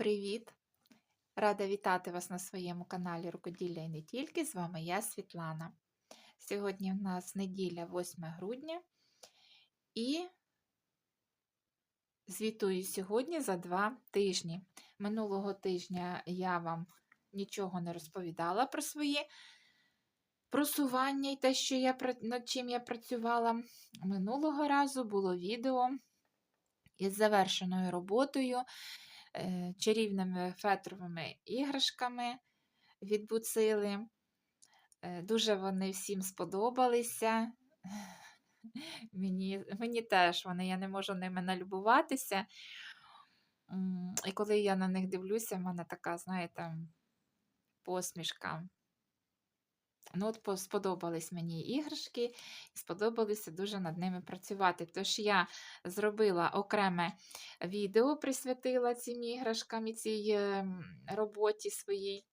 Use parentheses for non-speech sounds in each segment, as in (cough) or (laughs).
Привіт! Рада вітати вас на своєму каналі Рукоділля і не тільки. З вами я, Світлана. Сьогодні в нас неділя 8 грудня і звітую сьогодні за два тижні. Минулого тижня я вам нічого не розповідала про свої просування і те, що я, над чим я працювала. Минулого разу було відео із завершеною роботою чарівними фетровими іграшками від Буцили. Е, Дуже вони всім сподобалися. (laughs) Мені, мені теж вони, я не можу ними налюбуватися. І коли я на них дивлюся, в мене така, знаєте, посмішка. Ну, от сподобались мені іграшки, і сподобалося дуже над ними працювати. Тож я зробила окреме відео, присвятила цим іграшкам і цій ем, роботі своїй.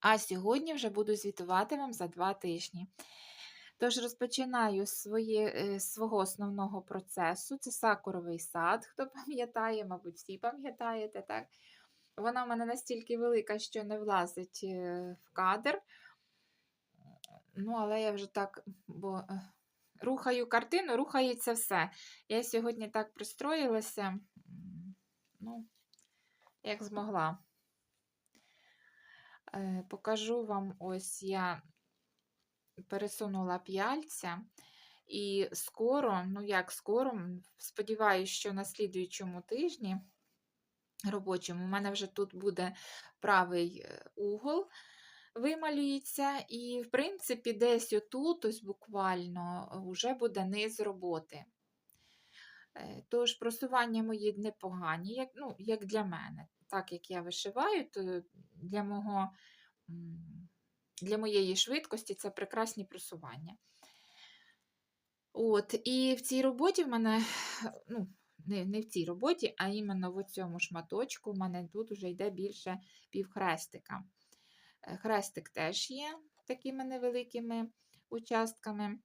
А сьогодні вже буду звітувати вам за два тижні. Тож розпочинаю своє, е, свого основного процесу. Це сакуровий сад, хто пам'ятає, мабуть, всі пам'ятаєте, так? Вона в мене настільки велика, що не влазить е, в кадр. Ну, але я вже так, бо е, рухаю картину, рухається все. Я сьогодні так пристроїлася, ну, як змогла. Е, Покажу вам, ось я пересунула п'яльця. І скоро, ну як скоро, сподіваюся, що на слідуючому тижні робочому у мене вже тут буде правий е, угол вималюється, і, в принципі, десь отут, ось буквально, вже буде низ роботи. Е, Тож просування мої непогані, як, ну, як для мене. Так як я вишиваю, то для, мого, для моєї швидкості це прекрасні просування. От, і в цій роботі в мене, ну, не, не в цій роботі, а іменно в цьому шматочку, в мене тут вже йде більше півхрестика. Хрестик теж є такими невеликими участками,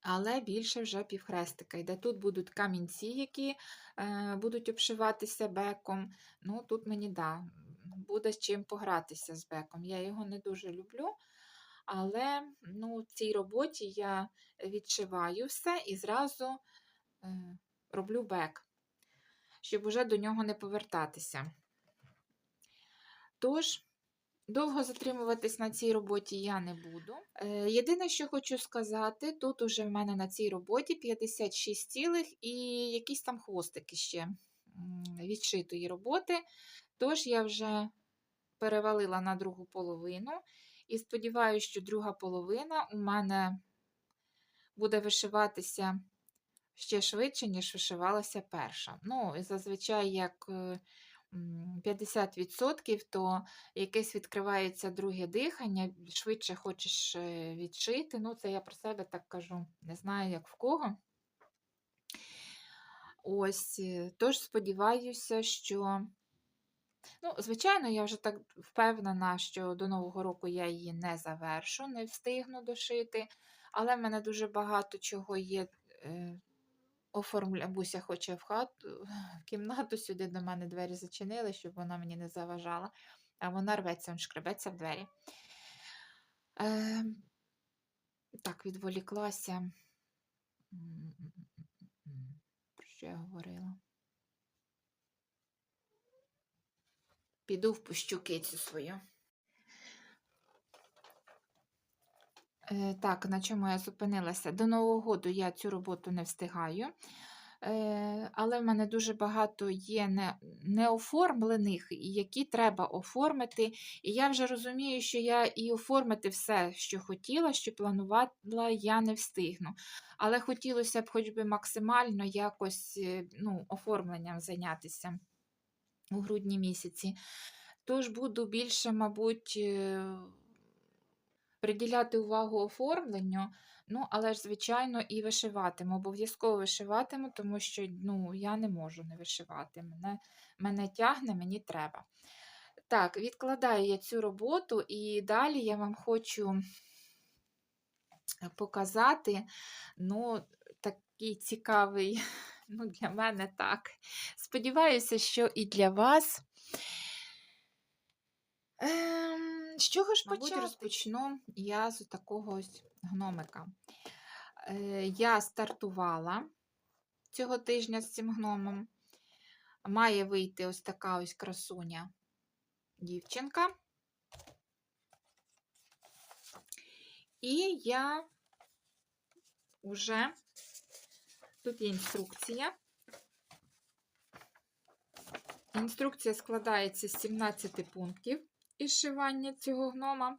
але більше вже півхрестика йде. Тут будуть камінці, які е, будуть обшиватися беком. Ну, тут мені да, буде з чим погратися з беком. Я його не дуже люблю. Але ну, в цій роботі я відшиваю все і зразу е, роблю бек, щоб уже до нього не повертатися. Тож, довго затримуватись на цій роботі я не буду. Е, єдине, що хочу сказати, тут уже в мене на цій роботі 56 цілих і якісь там хвостики ще відшитої роботи. Тож я вже перевалила на другу половину. І сподіваюся, що друга половина у мене буде вишиватися ще швидше, ніж вишивалася перша. Ну, і зазвичай, як е, 50%, то якесь відкривається друге дихання, швидше хочеш е, відшити. Ну, це я про себе так кажу, не знаю, як в кого. Ось, е, тож сподіваюся, що. Ну, звичайно, я вже так впевнена, що до Нового року я її не завершу, не встигну дошити, але в мене дуже багато чого є. Е, оформля... Буся хоче в хату, в кімнату сюди до мене двері зачинили, щоб вона мені не заважала, а вона рветься, он шкребеться в двері. Е, так, відволіклася. Про що я говорила? Піду впущу кицю свою. Так, на чому я зупинилася? До Нового року я цю роботу не встигаю, Е, але в мене дуже багато є неоформлених, які треба оформити. І я вже розумію, що я і оформити все, що хотіла, що планувала, я не встигну. Але хотілося б хоч би максимально якось е, ну, оформленням зайнятися у грудні місяці. Тож буду більше, мабуть, е, приділяти увагу оформленню, ну, але ж, звичайно, і вишиватиму. Обов'язково вишиватиму, тому що ну, я не можу не вишивати. Мене, мене тягне, мені треба. Так, відкладаю я цю роботу, і далі я вам хочу показати ну, такий цікавий (laughs) Ну, для мене так. Сподіваюся, що і для вас. Ем, з чого ж Мабуть, почати? розпочну я з такого ось гномика. Е, я стартувала цього тижня з цим гномом. Має вийти ось така ось красуня дівчинка. І я вже тут є інструкція. Інструкція складається з 17 пунктів із шивання цього гнома.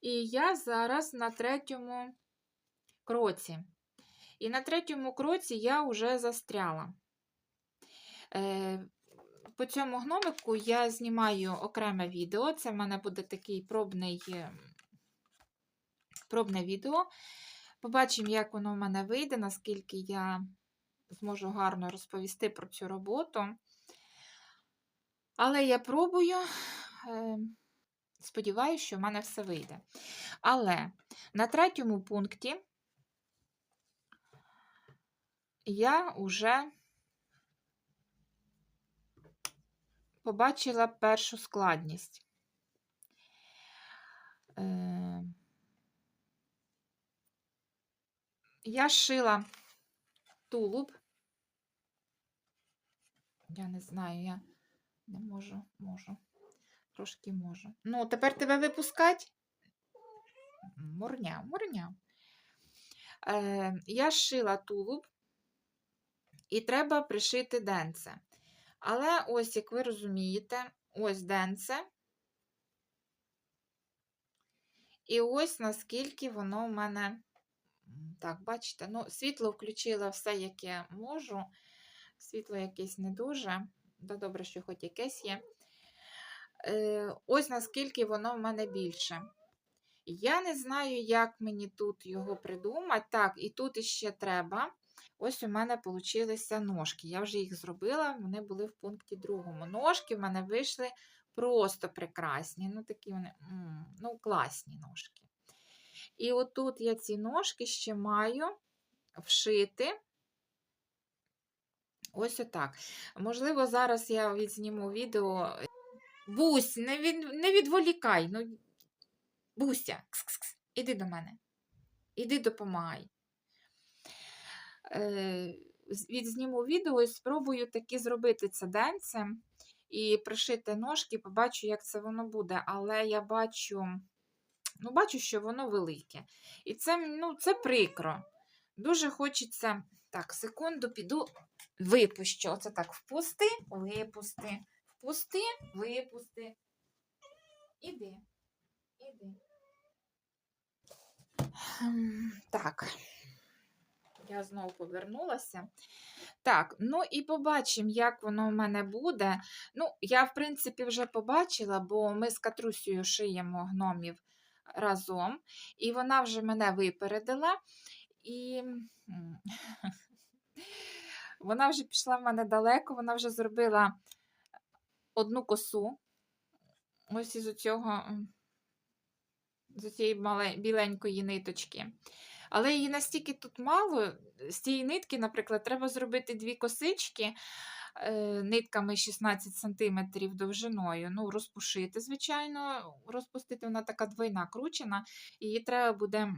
І я зараз на третьому кроці. І на третьому кроці я вже застряла. Е, По цьому гномику я знімаю окреме відео. Це в мене буде такий пробний, е, пробне відео. Побачимо, як воно в мене вийде, наскільки я зможу гарно розповісти про цю роботу. Але я пробую, сподіваюся, що в мене все вийде. Але на третьому пункті я вже побачила першу складність. Е, Я шила тулуб. Я не знаю, я не можу, можу. Трошки можу. Ну, тепер тебе випускать? Мурня, мурня. Е, я шила тулуб, і треба пришити денце. Але ось, як ви розумієте, ось денце. І ось наскільки воно в мене. Так, бачите, ну, світло включила все, яке можу. Світло якесь не дуже. Да добре, що хоч якесь є. Е, Ось наскільки воно в мене більше. Я не знаю, як мені тут його придумати. Так, і тут іще треба. Ось у мене получилися ножки. Я вже їх зробила, вони були в пункті другому. Ножки в мене вийшли просто прекрасні. Ну, такі вони, ну, класні ножки. І отут я ці ножки ще маю вшити. Ось отак. Можливо, зараз я відзніму відео. Бусь, не від, не відволікай. ну, Буся, кс -кс -кс. іди до мене. Іди допомагай. Е, Відзніму відео і спробую таки зробити це денцем і пришити ножки, побачу, як це воно буде. Але я бачу, ну, бачу, що воно велике. І це, ну, це прикро. Дуже хочеться. Так, секунду, піду, випущу. Оце так, впусти, випусти, впусти, випусти. Іди, іди. Ем, Так, я знову повернулася. Так, ну і побачимо, як воно в мене буде. Ну, я, в принципі, вже побачила, бо ми з Катрусею шиємо гномів разом, і вона вже мене випередила. І (laughs) вона вже пішла в мене далеко, вона вже зробила одну косу. Ось із цього, з цієї біленької ниточки. Але її настільки тут мало, з цієї нитки, наприклад, треба зробити дві косички е, нитками 16 см довжиною. Ну, розпушити, звичайно, розпустити, вона така двойна кручена, її треба буде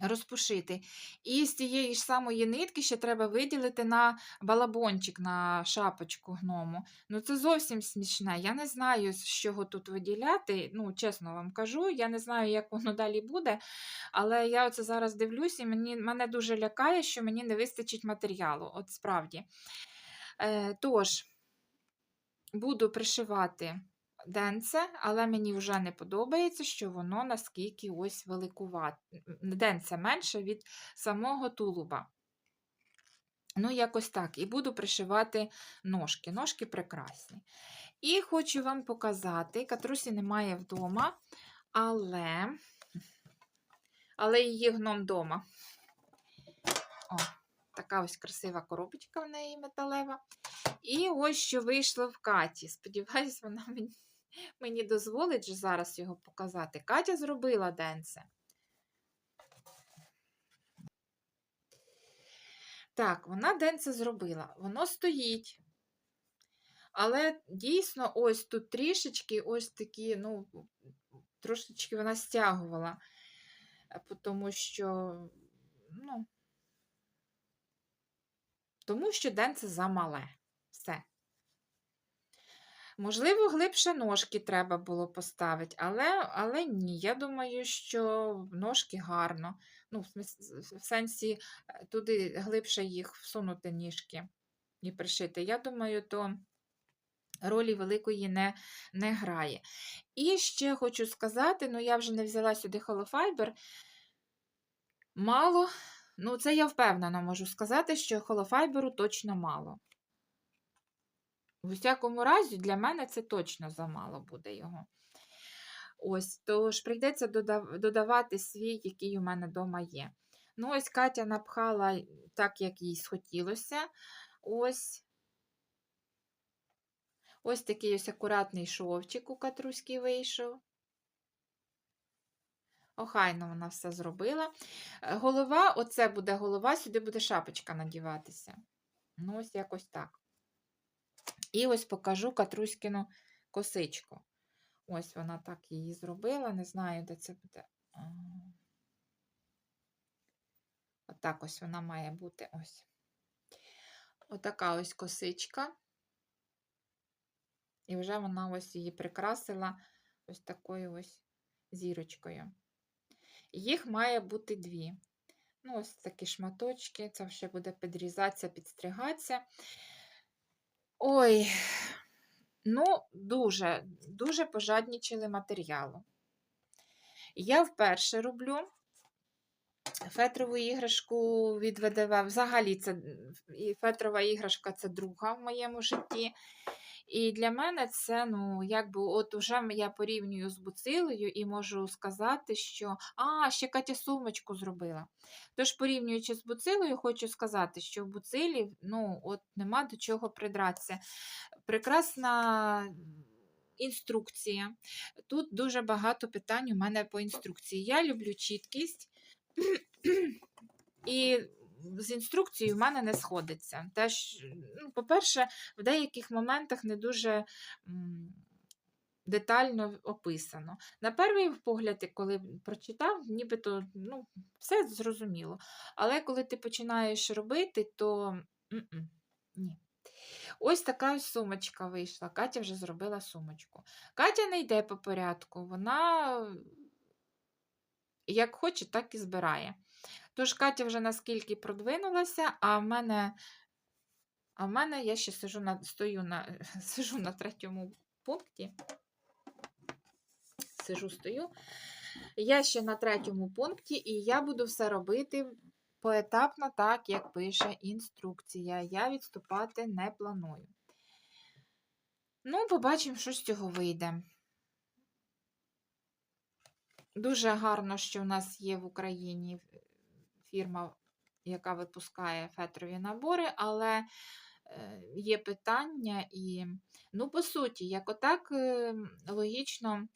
розпушити. І з цієї ж самої нитки ще треба виділити на балабончик, на шапочку гному. Ну, це зовсім смішне. Я не знаю, з чого тут виділяти. Ну, чесно вам кажу, я не знаю, як воно далі буде. Але я оце зараз дивлюся, і мені, мене дуже лякає, що мені не вистачить матеріалу. От справді. Е, Тож, буду пришивати денце, але мені вже не подобається, що воно наскільки ось великувате. Денце менше від самого тулуба. Ну, якось так. І буду пришивати ножки. Ножки прекрасні. І хочу вам показати, катрусі немає вдома, але але її гном вдома. О, така ось красива коробочка в неї металева. І ось що вийшло в Каті. Сподіваюсь, вона мені мені дозволить зараз його показати. Катя зробила денце. Так, вона день це зробила. Воно стоїть. Але дійсно, ось тут трішечки, ось такі, ну, трошечки вона стягувала, тому що, ну, тому що день це замале. Можливо, глибше ножки треба було поставити, але, але ні. Я думаю, що ножки гарно. Ну, в, сенсі е, туди глибше їх всунути ніжки і пришити. Я думаю, то ролі великої не, не грає. І ще хочу сказати: ну, я вже не взяла сюди холофайбер. Мало, ну, це я впевнено можу сказати, що холофайберу точно мало. В усякому разі, для мене це точно замало буде його. Ось, тож прийдеться додавати свій, який у мене вдома є. Ну, ось Катя напхала так, як їй схотілося. Ось. Ось такий ось акуратний шовчик у катруський вийшов. Охайно вона все зробила. Е, Голова, оце буде голова, сюди буде шапочка надіватися. Ну, ось якось так. І ось покажу Катруськіну косичку. Ось вона так її зробила. Не знаю, де це буде. Отак ось вона має бути ось. Отака ось косичка. І вже вона ось її прикрасила ось такою ось зірочкою. Їх має бути дві. Ну, ось такі шматочки, це ще буде підрізатися, підстригатися. Ой, ну, дуже, дуже пожаднічили матеріалу. Я вперше роблю фетрову іграшку від ВДВ. Взагалі, це фетрова іграшка це друга в моєму житті. І для мене це, ну, якби, от уже я порівнюю з буцилою і можу сказати, що а, ще Катя сумочку зробила. Тож, порівнюючи з буцилою, хочу сказати, що в буцилі ну, от нема до чого придратися. Прекрасна інструкція. Тут дуже багато питань у мене по інструкції. Я люблю чіткість. (clears throat) І з інструкцією в мене не сходиться. Теж, ну, по-перше, в деяких моментах не дуже детально описано. На перший погляд, коли прочитав, нібито ну, все зрозуміло. Але коли ти починаєш робити, то ні. Ось така сумочка вийшла. Катя вже зробила сумочку. Катя не йде по порядку, вона як хоче, так і збирає. Тож Катя вже наскільки продвинулася, а в мене, а в мене я ще сижу на, стою на, (laughs) сижу на третьому пункті. Сижу, стою. Я ще на третьому пункті, і я буду все робити поетапно, так, як пише інструкція. Я відступати не планую. Ну, побачимо, що з цього вийде. Дуже гарно, що в нас є в Україні фірма, яка випускає фетрові набори, але е, є питання і, ну, по суті, як отак е, логічно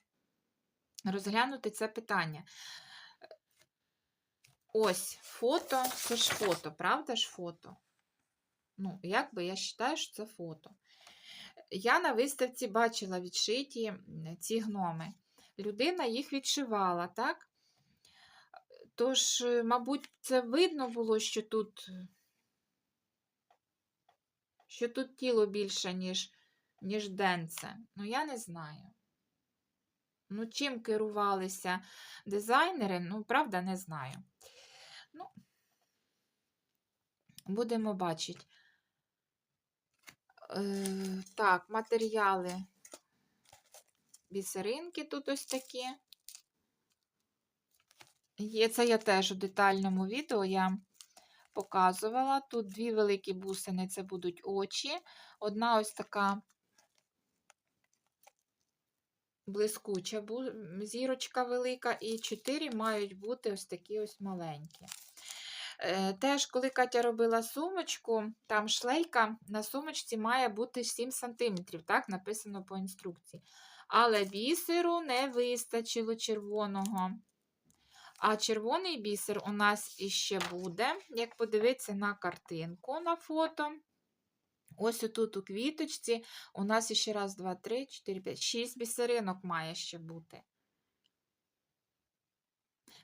розглянути це питання. Ось фото, це ж фото, правда ж фото? Ну, як би я вважаю, що це фото. Я на виставці бачила відшиті ці гноми. Людина їх відшивала, так? Тож, е, мабуть, це видно було, що тут, що тут тіло більше, ніж, ніж денце. Ну, я не знаю. Ну, чим керувалися дизайнери, ну, правда, не знаю. Ну, будемо бачити. Е, так, матеріали бісеринки тут ось такі. Є це я теж у детальному відео я показувала. Тут дві великі бусини це будуть очі. Одна ось така блискуча зірочка велика, і чотири мають бути ось такі ось маленькі. Е, Теж, коли Катя робила сумочку, там шлейка на сумочці має бути 7 см, так написано по інструкції. Але бісеру не вистачило червоного. А червоний бісер у нас іще буде, як подивитися на картинку на фото. Ось отут у квіточці у нас іще раз, два, три, чотири, п'ять, шість бісеринок має ще бути.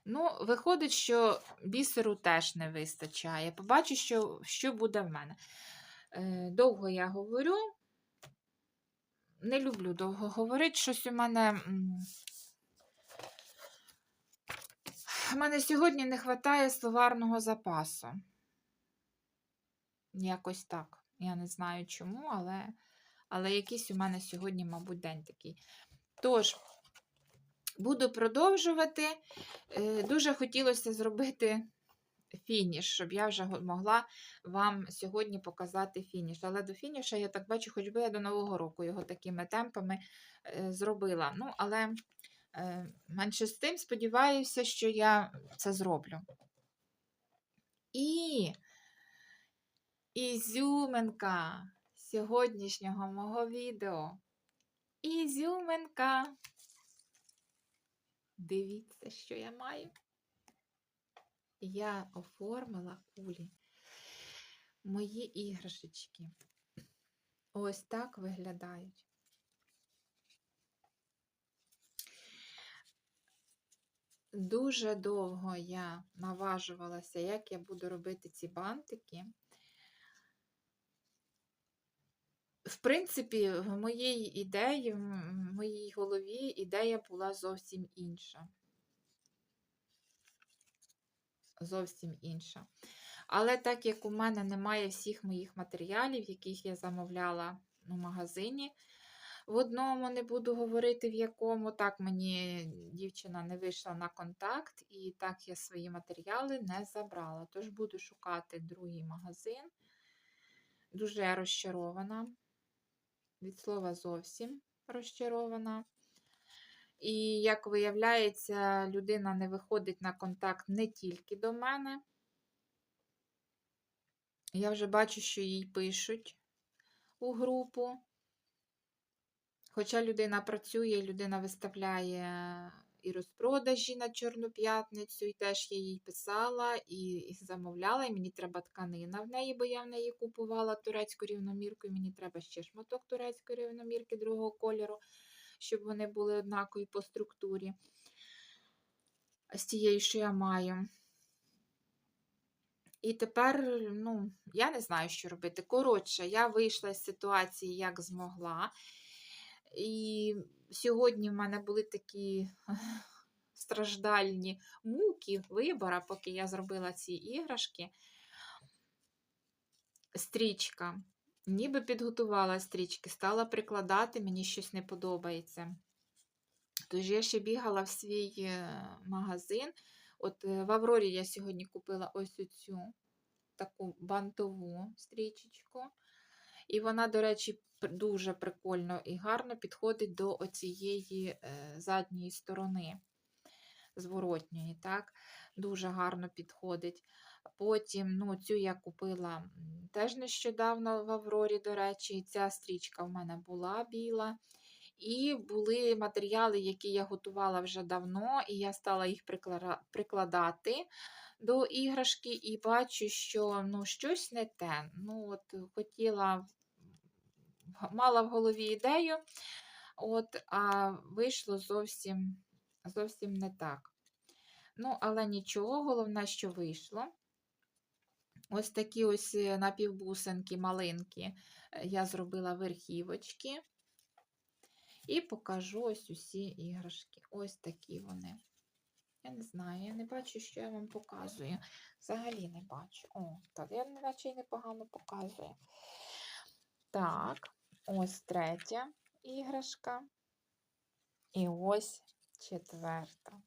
Ну, виходить, що бісеру теж не вистачає. Побачу, що, що буде в мене. Е, довго я говорю. Не люблю довго говорити. Щось у мене. У мене сьогодні не вистачає словарного запасу. Якось так. Я не знаю чому, але, але якийсь у мене сьогодні, мабуть, день такий. Тож, буду продовжувати. Е, Дуже хотілося зробити фініш, щоб я вже могла вам сьогодні показати фініш. Але до фініша, я так бачу, хоч би я до Нового року його такими темпами е, зробила. Ну, але менше з тим сподіваюся, що я це зроблю. І ізюминка сьогоднішнього мого відео. Ізюминка. Дивіться, що я маю. Я оформила кулі. Мої іграшечки. Ось так виглядають. Дуже довго я наважувалася, як я буду робити ці бантики. В принципі, в моїй ідеї, в моїй голові ідея була зовсім інша. Зовсім інша. Але так як у мене немає всіх моїх матеріалів, яких я замовляла у магазині, в одному не буду говорити в якому, так мені дівчина не вийшла на контакт, і так я свої матеріали не забрала. Тож буду шукати другий магазин. Дуже розчарована. Від слова зовсім розчарована. І, як виявляється, людина не виходить на контакт не тільки до мене. Я вже бачу, що їй пишуть у групу. Хоча людина працює, людина виставляє і розпродажі на Чорну п'ятницю, і теж я їй писала і, замовляла, і мені треба тканина в неї, бо я в неї купувала турецьку рівномірку, і мені треба ще шматок турецької рівномірки другого кольору, щоб вони були однакові по структурі з тією, що я маю. І тепер, ну, я не знаю, що робити. Коротше, я вийшла з ситуації, як змогла. І сьогодні в мене були такі страждальні муки вибора, поки я зробила ці іграшки. Стрічка. Ніби підготувала стрічки, стала прикладати, мені щось не подобається. Тож я ще бігала в свій е, магазин. От е, в Аврорі я сьогодні купила ось оцю таку бантову стрічечку. І вона, до речі, дуже прикольно і гарно підходить до оцієї е, задньої сторони, зворотньої, так? Дуже гарно підходить. Потім, ну, цю я купила теж нещодавно в Аврорі, до речі, ця стрічка в мене була біла. І були матеріали, які я готувала вже давно, і я стала їх прикладати до іграшки, і бачу, що ну, щось не те. Ну, от, хотіла, мала в голові ідею, от, а вийшло зовсім, зовсім не так. Ну, але нічого, головне, що вийшло. Ось такі ось е, напівбусинки малинки е, я зробила верхівочки. І покажу ось усі іграшки. Ось такі вони. Я не знаю, я не бачу, що я вам показую. Взагалі не бачу. О, так, я наче й непогано показую. Так, ось третя іграшка. І ось четверта.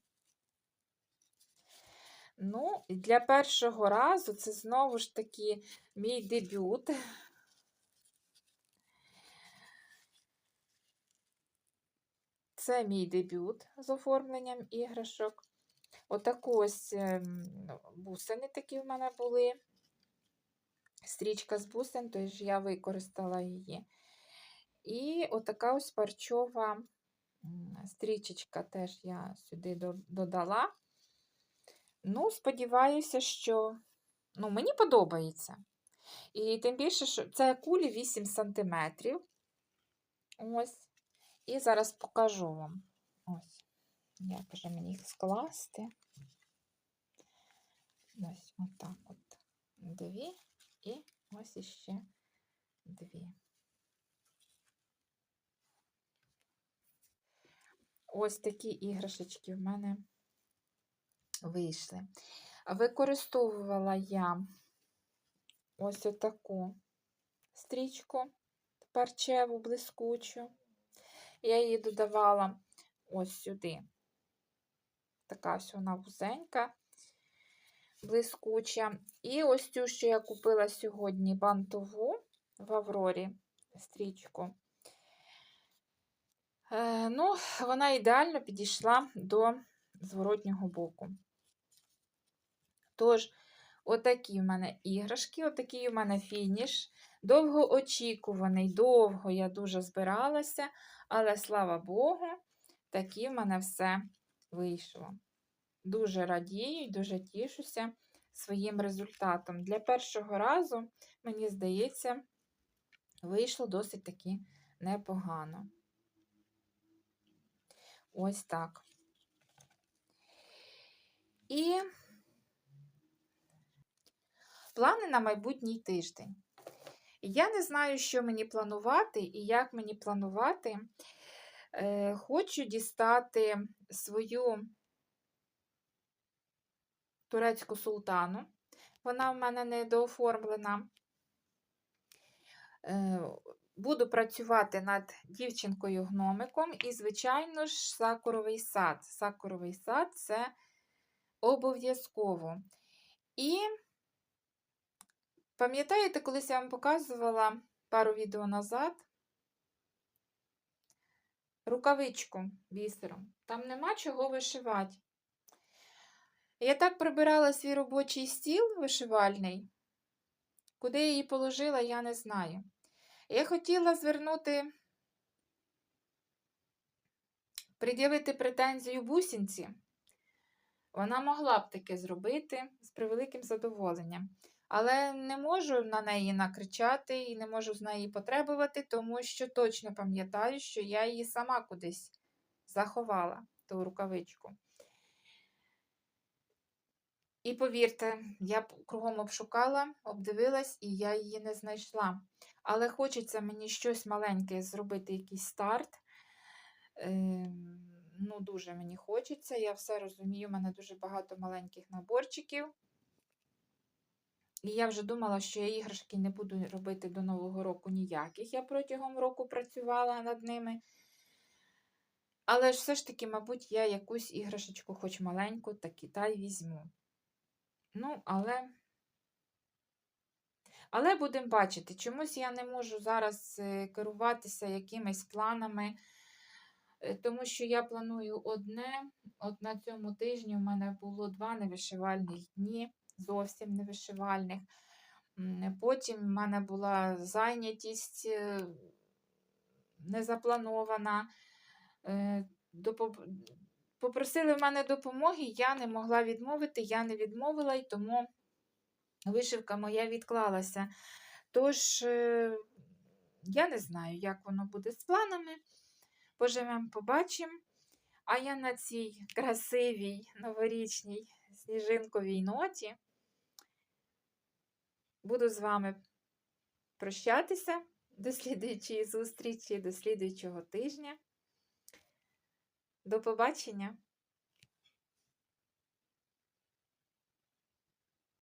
Ну, і для першого разу це знову ж таки мій дебют. Це мій дебют з оформленням іграшок. Отаку ось ем, бусини такі в мене були. Стрічка з бусин, тож я використала її. І отака ось парчова стрічечка теж я сюди додала. Ну, сподіваюся, що ну, мені подобається. І тим більше, що це кулі 8 см. Ось. І зараз покажу вам. Ось. Як вже мені їх скласти. Ось отак от. Дві і ось іще дві. Ось такі іграшечки в мене вийшли. Використовувала я ось отаку стрічку парчеву, блискучу. Я її додавала ось сюди. Така ось вона вузенька, блискуча. І ось цю, що я купила сьогодні бантову в Аврорі стрічку. Е, ну, вона ідеально підійшла до зворотнього боку. Тож, отакі в мене іграшки, отакий у мене фініш. Довгоочікуваний, довго я дуже збиралася, але слава Богу, такі в мене все вийшло. Дуже радію дуже тішуся своїм результатом. Для першого разу, мені здається, вийшло досить таки непогано. Ось так. І плани на майбутній тиждень. Я не знаю, що мені планувати і як мені планувати. Е, Хочу дістати свою турецьку султану. Вона в мене недооформлена. Е, Буду працювати над дівчинкою-гномиком і, звичайно ж, сакуровий сад. Сакуровий сад це обов'язково. І пам'ятаєте, колись я вам показувала пару відео назад рукавичку бісером. Там нема чого вишивати. Я так прибирала свій робочий стіл вишивальний, куди я її положила, я не знаю. Я хотіла звернути, пред'явити претензію бусинці. Вона могла б таке зробити з превеликим задоволенням. Але не можу на неї накричати і не можу з неї потребувати, тому що точно пам'ятаю, що я її сама кудись заховала, ту рукавичку. І повірте, я кругом обшукала, обдивилась, і я її не знайшла. Але хочеться мені щось маленьке зробити, якийсь старт. Е, ну, дуже мені хочеться. Я все розумію, у мене дуже багато маленьких наборчиків. І я вже думала, що я іграшки не буду робити до Нового року ніяких. Я протягом року працювала над ними. Але ж все ж таки, мабуть, я якусь іграшечку, хоч маленьку, таки та й візьму. Ну, але. Але будемо бачити, чомусь я не можу зараз е, керуватися якимись планами, е, тому що я планую одне. От на цьому тижні у мене було два невишивальних дні, зовсім невишивальних. Потім в мене була зайнятість е, незапланована. Попросили в мене допомоги, я не могла відмовити, я не відмовила і тому вишивка моя відклалася. Тож, е, я не знаю, як воно буде з планами. Поживемо, побачимо. А я на цій красивій новорічній сніжинковій ноті буду з вами прощатися до слідуючої зустрічі, до слідуючого тижня. До побачення!